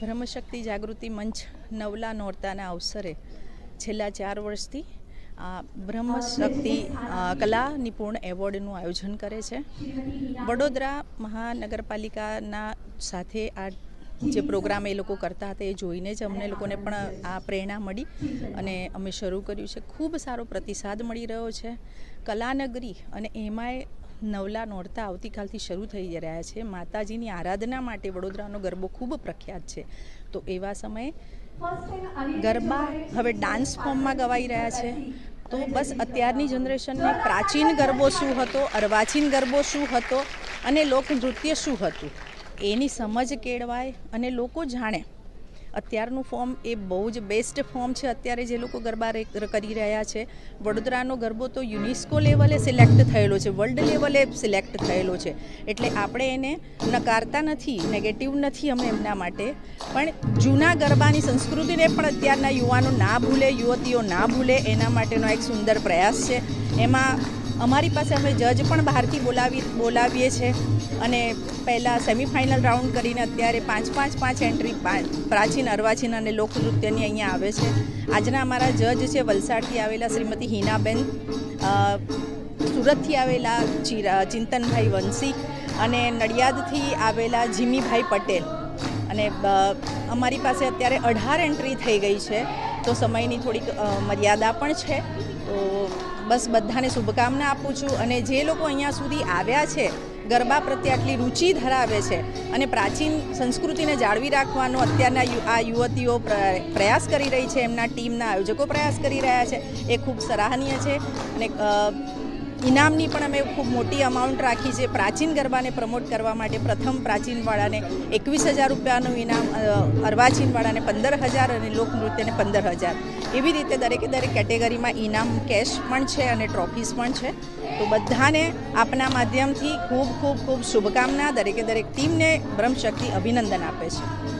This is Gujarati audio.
બ્રહ્મશક્તિ જાગૃતિ મંચ નવલા નોરતાના અવસરે છેલ્લા ચાર વર્ષથી આ બ્રહ્મશક્તિ કલા નિપુણ એવોર્ડનું આયોજન કરે છે. વડોદરા મહાનગરપાલિકાના સાથે આ જે પ્રોગ્રામ એ લોકો કરતા હતા એ જોઈને જ અમને લોકોને પણ આ પ્રેરણા મળી અને અમે શરૂ કર્યું છે. ખૂબ સારો પ્રતિસાદ મળી રહ્યો છે. કલાનગરી અને એમાંય નવલા નોરતા આવતીકાલથી શરૂ થઈ રહ્યા છે. માતાજીની આરાધના માટે વડોદરાનો ગરબો ખૂબ પ્રખ્યાત છે. તો એવા સમયે ગરબા હવે ડાન્સ ફોર્મમાં ગવાઈ રહ્યા છે. તો બસ અત્યારની જનરેશનને પ્રાચીન ગરબો શું હતો, અર્વાચીન ગરબો શું હતો અને લોકનૃત્ય શું હતું? એની સમજ કેળવાય અને લોકો જાણે અત્યારનું ફોર્મ એ બહુ જ બેસ્ટ ફોર્મ છે. અત્યારે જે લોકો ગરબા કરી રહ્યા છે, વડોદરાનો ગરબો તો યુનેસ્કો લેવલે સિલેક્ટ થયેલો છે વર્લ્ડ લેવલે સિલેક્ટ થયેલો છે. એટલે આપણે એને નકારતા નથી નેગેટિવ નથી અમે એમના માટે. પણ જૂના ગરબાની સંસ્કૃતિને પણ અત્યારના યુવાનો ના ભૂલે, યુવતીઓ ના ભૂલે, એના માટેનો એક સુંદર પ્રયાસ છે. એમાં અમારી પાસે અમે જજ પણ બહારથી બોલાવી બોલાવીએ છીએ અને પહેલાં સેમિફાઇનલ રાઉન્ડ કરીને અત્યારે પાંચ પાંચ પાંચ એન્ટ્રી પ્રાચીન અર્વાચીન અને લોકનૃત્યની અહીંયા આવે છે. આજના અમારા જજ છે વલસાડથી આવેલા શ્રીમતી હિનાબેન સુરતથી આવેલા ચિંતનભાઈ વંશી અને નડિયાદથી આવેલા જીમીભાઈ પટેલ. અને અમારી પાસે અત્યારે અઢાર એન્ટ્રી થઈ ગઈ છે. તો સમયની થોડીક મર્યાદા પણ છે. તો બસ બધાને શુભકામના આપું છું અને જે લોકો અહીંયા સુધી આવ્યા છે, ગરબા પ્રત્યે આટલી રુચિ ધરાવે છે અને પ્રાચીન સંસ્કૃતિને જાળવી રાખવાનો અત્યારના આ યુવતીઓ પ્રયાસ કરી રહી છે, એમના ટીમના આયોજકો પ્રયાસ કરી રહ્યા છે, એ ખૂબ સરાહનીય છે અને ઇનામની પણ અમે ખૂબ મોટી અમાઉન્ટ રાખી છે. પ્રાચીન ગરબાને પ્રમોટ કરવા માટે પ્રથમ પ્રાચીનવાળાને એકવીસ હજાર રૂપિયાનું ઇનામ અર્વાચીનવાળાને પંદર હજાર અને લોકનૃત્યને પંદર હજાર. એવી રીતે દરેકે દરેક કેટેગરીમાં ઇનામ, કેશ પણ છે અને ટ્રોફીઝ પણ છે. તો બધાને આપના માધ્યમથી ખૂબ ખૂબ ખૂબ શુભકામના. દરેકે દરેક ટીમને બ્રહ્મશક્તિ અભિનંદન આપે છે.